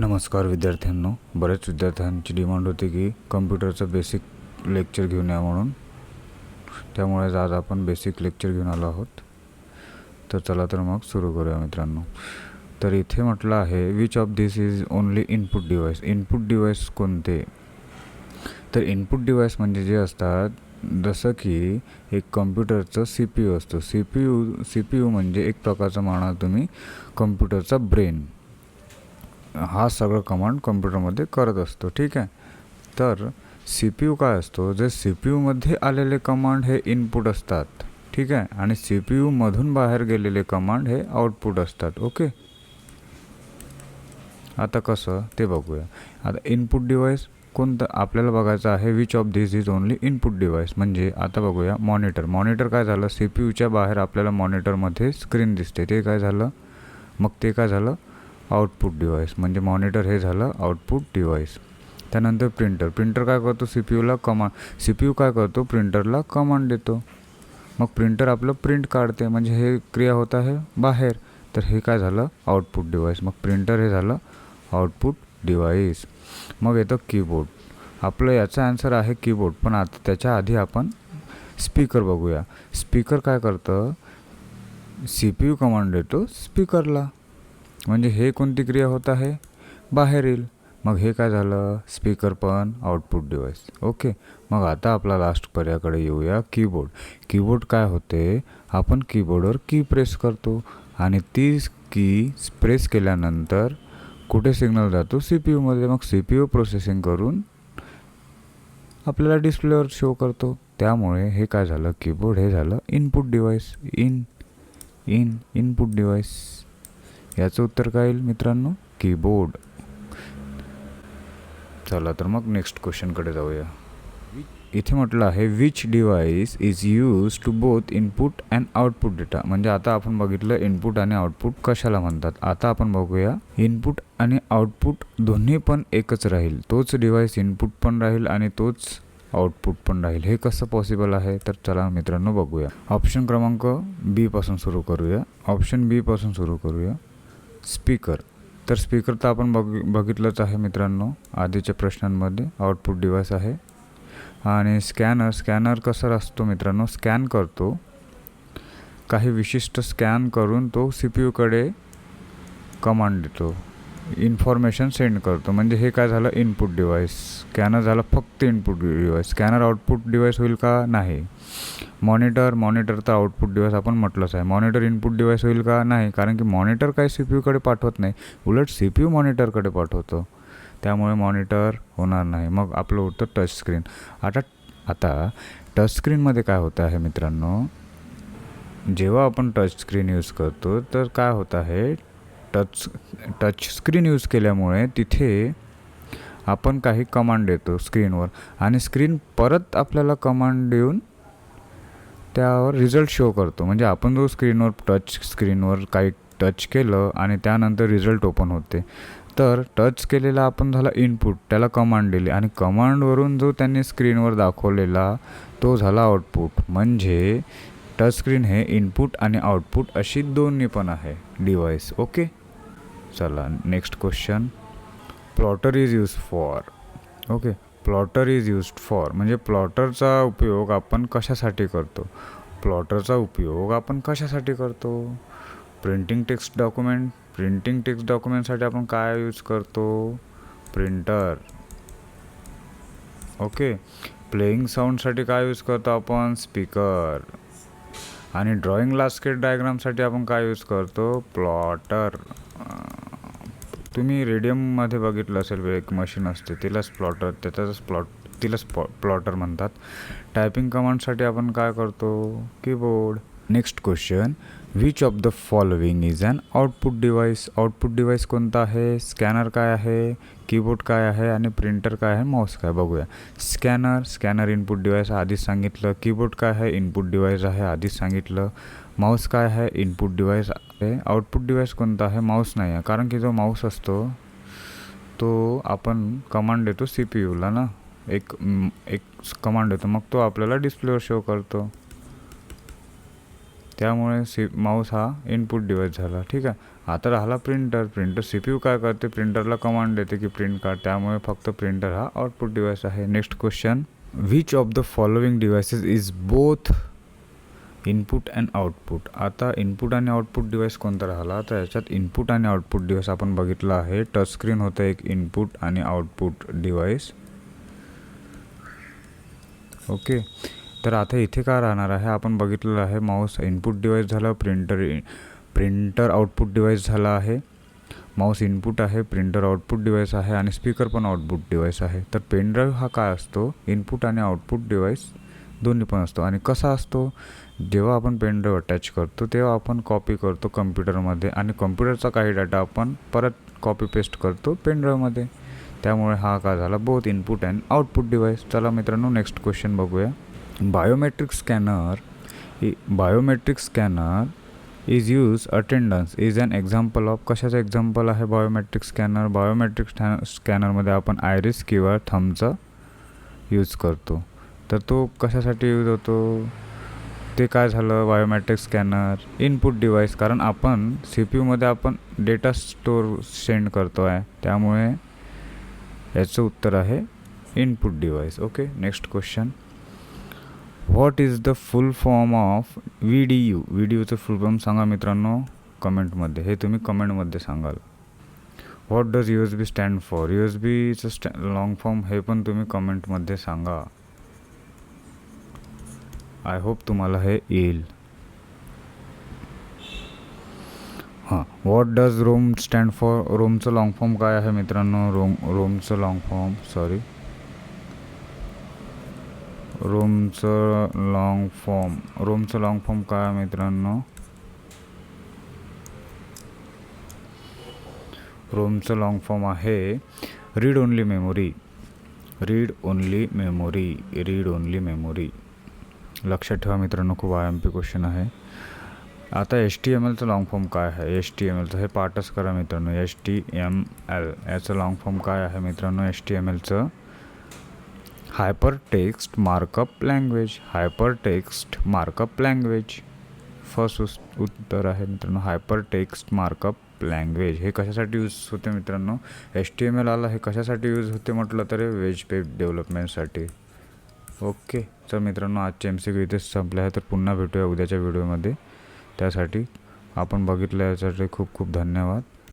नमस्कार विद्यार्थ्यांनो. बऱ्याच विद्यार्थ्यांची डिमांड होती की कम्प्युटरचं बेसिक लेक्चर घेऊन या म्हणून. त्यामुळेच आज आपण बेसिक लेक्चर घेऊन आलो आहोत. तर चला तर मग सुरू करूया मित्रांनो. तर इथे म्हटलं आहे which of this is only input device input device कोणते? तर इनपुट डिव्हाइस म्हणजे जे असतात जसं की एक कम्प्युटरचं सी पी यू असतो. C P U C P U म्हणजे एक प्रकारचं म्हणा तुम्ही कम्प्युटरचा ब्रेन हा सगळं कमांड कम्प्युटरमध्ये करत असतो. ठीक आहे? तर सी पी यू काय असतो? जे सी पी यूमध्ये आलेले कमांड हे इनपुट असतात. ठीक आहे? आणि सी पी यूमधून बाहेर गेलेले कमांड हे आउटपुट असतात. ओके? आता कसं? ते बघूया. आता इनपुट डिवाईस कोणतं? आपल्याला बघायचं आहे which of this is only input device म्हणजे आता बघूया मॉनिटर मॉनिटर काय झालं? सी पी यूच्या बाहेर आपल्याला मॉनिटरमध्ये स्क्रीन दिसते. ते काय झालं? मग ते काय झालं? आउटपुट डिव्हाइस म्हणजे मॉनिटर हे झालं आउटपुट डिवाईस त्यानंतर प्रिंटर प्रिंटर काय करतो? सी पी यूला कमा सी पी यू काय करतो? प्रिंटरला कमांड देतो. मग प्रिंटर आपलं प्रिंट काढते म्हणजे हे क्रिया होत आहे बाहेर. तर हे काय झालं? आउटपुट डिवाईस मग प्रिंटर हे झालं आउटपुट डिवाईस मग येतं कीबोर्ड. आपलं याचा आन्सर आहे कीबोर्ड पण आता त्याच्या आधी आपण स्पीकर बघूया. स्पीकर काय करतं? सी पी यू कमांड देतो स्पीकरला. म्हणजे हे कोणती क्रिया होत आहे? बाहेर येईल मग हे काय झालं? स्पीकर पण आउटपुट डिवाइस ओके. मग आता आपला लास्ट पर्याकडे येऊया. कीबोर्ड. कीबोर्ड काय होते? आपण कीबोर्डवर की प्रेस करतो आणि ती की प्रेस केल्यानंतर कुठे सिग्नल जातो? सी पी यूमध्ये मग सी पी यू प्रोसेसिंग करून आपल्याला डिस्प्लेवर शो करतो. त्यामुळे हे काय झालं? कीबोर्ड हे झालं input device in. In. Input device याचं उत्तर काय येईल मित्रांनो? कीबोर्ड चला तर मग नेक्स्ट क्वेश्चनकडे जाऊया. इथे म्हटलं आहे which device is use to both input and output data म्हणजे आता आपण बघितलं इनपुट आणि आउटपुट कशाला म्हणतात? आता आपण बघूया इनपुट आणि आउटपुट दोन्ही पण एकच राहील. तोच डिवाइस इनपुट पण राहील आणि तोच आउटपुट पण राहील. हे कसं पॉसिबल आहे? तर चला मित्रांनो बघूया. ऑप्शन क्रमांक बीपासून सुरू करूया. ऑप्शन बीपासून सुरू करूया. स्पीकर. तर स्पीकर तर आपण बघ बघितलंच आहे मित्रांनो आधीच्या प्रश्नांमध्ये. आउटपुट डिवाइस आहे. आणि स्कॅनर स्कॅनर कसं असतो मित्रांनो? स्कॅन करतो. काही विशिष्ट स्कॅन करून तो सी पी यूकडे कमांड देतो. इन्फॉर्मेशन सेंड करतो. म्हणजे हे काय झालं? इनपुट डिवाईस स्कॅनर झालं फक्त input device scanner output device होईल का? नाही. मॉनिटर मॉनिटर तर आउटपुट डिवाईस आपण म्हटलंच आहे. मॉनिटर इनपुट डिवाईस होईल का? नाही. कारण की मॉनिटर काही सी पी यूकडे पाठवत नाही. उलट सी पी यू मॉनिटरकडे पाठवतो. त्यामुळे मॉनिटर होणार नाही. मग आपलं होतं टच स्क्रीन आता आता टच स्क्रीनमध्ये काय होतं आहे मित्रांनो? जेव्हा आपण टच स्क्रीन यूज करतो तर काय होतं आहे? टच टच स्क्रीन यूज केल्यामुळे तिथे आपण काही कमांड देतो स्क्रीनवर. आणि स्क्रीन परत आपल्याला कमांड देऊन त्यावर रिझल्ट शो करतो. म्हणजे आपण जो स्क्रीनवर टच स्क्रीनवर काही टच केलं आणि त्यानंतर रिझल्ट ओपन होते. तर टच केलेला आपण झाला इनपुट त्याला कमांड दिली. आणि कमांडवरून जो त्यांनी स्क्रीनवर दाखवलेला तो झाला आउटपुट म्हणजे टच स्क्रीन हे इनपुट आणि आउटपुट अशी दोन्ही पण आहे डिव्हाइस ओके चला next question plotter is use for okay plotter is use for म्हणजे प्लॉटरचा उपयोग आपण कशासाठी करतो? प्लॉटरचा उपयोग आपण कशासाठी करतो? Printing text document printing text डॉक्युमेंटसाठी आपण काय यूज करतो? प्रिंटर ओके प्लेईंग साऊंडसाठी काय यूज करतो आपण? स्पीकर आणि ड्रॉइंग लास्केट डायग्रामसाठी आपण काय यूज करतो? प्लॉटर तुम्ही रेडियममध्ये बघितलं असेल एक मशीन असते तिलाच प्लॉटर त्याचाच प्लॉट तिलाच प्लॉ प्लॉटर म्हणतात. टायपिंग कमांडसाठी आपण काय करतो? Keyboard next question which of the following is an output device output device कोणता आहे? स्कॅनर काय आहे? कीबोर्ड काय आहे? आणि प्रिंटर काय आहे? माऊस काय? बघूया. स्कॅनर स्कॅनर इनपुट डिवाईस आधीच सांगितलं. कीबोर्ड काय आहे? इनपुट डिवाईस आहे. आधीच सांगितलं. माऊस काय आहे? इनपुट डिवाईस आहे. आउटपुट डिवाईस कोणता आहे? माऊस नाही आहे. कारण की जो माऊस असतो तो आपण कमांड देतो सी पी यूला ना. एक एक कमांड देतो. मग तो आपल्याला डिस्प्लेवर शो करतो. त्यामुळे सी माऊस हा इनपुट डिवाइस झाला. ठीक आहे? आता राहिला printer printer C P U काय करते? प्रिंटरला कमांड देते की प्रिंट काढ. त्यामुळे फक्त प्रिंटर हा आउटपुट डिवाइस आहे. Next question which of the following devices is both input and output आता इनपुट आणि आउटपुट डिवाइस कोणता राहिला? तर याच्यात इनपुट आणि आउटपुट डिवाइस आपण बघितलं आहे. टच स्क्रीन होतं एक इनपुट आणि आउटपुट डिवाइस ओके तर आता इथे काय राहणार आहे? आपण बघितलेलं आहे माऊस इनपुट डिवाइस झालं प्रिंटर प्रिंटर आउटपुट डिवाइस झाला आहे. माऊस इनपुट आहे प्रिंटर आउटपुट डिवाइस आहे आणि स्पीकर पण आउटपुट डिवाइस आहे. तर पेनड्राईव्ह हा काय असतो? इनपुट आणि आउटपुट डिवाइस दोन्ही पण असतो. आणि कसा असतो? जेव्हा आपण पेनड्राईव्ह अटॅच करतो तेव्हा आपण कॉपी करतो कम्प्युटरमध्ये आणि कम्प्युटरचा काही डाटा आपण परत कॉपी पेस्ट करतो पेनड्राईव्हमध्ये त्यामुळे हा काय झाला? Both input and output device चला मित्रांनो नेक्स्ट क्वेश्चन बघूया. Biometric scanner biometric scanner is use attendance is an example of कशाचं एक्झाम्पल आहे बायोमेट्रिक स्कॅनर बायोमेट्रिक स्कॅ स्कॅनरमध्ये आपण आयरिस किंवा थमचा यूज करतो. तर तो कशासाठी यूज होतो? ते काय झालं? बायोमेट्रिक स्कॅनर इनपुट डिवाइस कारण आपण सी पी यूमध्ये आपण डेटा स्टोर सेंड करतो आहे. त्यामुळे याचं उत्तर आहे input device okay next question what is the full form of V D U V D यूचं full form सांगा मित्रांनो कमेंटमध्ये हे तुम्ही कमेंटमध्ये सांगाल. What does U S B stand for U S बीचं स्टॅ long form हे पण तुम्ही कमेंटमध्ये सांगा. आय होप तुम्हाला हे येईल. हां. What does ROM stand for रोमचं long form काय आहे मित्रांनो? रोम रोमचं लॉंग फॉर्म सॉरी रोमचं लॉंग फॉर्म रोमचं लॉंग फॉर्म काय आहे मित्रांनो? रोमचं लॉंग फॉर्म आहे read only memory read only memory read only memory लक्षात ठेवा मित्रांनो खूप आय एम पी क्वेश्चन आहे. आता एच टी एम एलचं लॉंग फॉर्म काय आहे? एच टी एम एलचं हे पाठच करा मित्रांनो. एच टी एम एल याचं लॉंग फॉर्म काय आहे मित्रांनो? H T M एलचं hypertext markup language hypertext markup language first उत्तर आहे मित्रांनो हायपर टेक्स्ट मार्कअप लँग्वेज हे कशासाठी यूज होते मित्रांनो? एच टी एम एल आला हे कशासाठी यूज होते म्हटलं तर वेज पेप डेव्हलपमेंटसाठी ओके तर मित्रांनो आजचे एम सी क्यू इथेच संपले आहे तर पुन्हा भेटूया उद्याच्या व्हिडिओमध्ये त्यासाठी आपण बघितलं यासाठी खूप खूप धन्यवाद.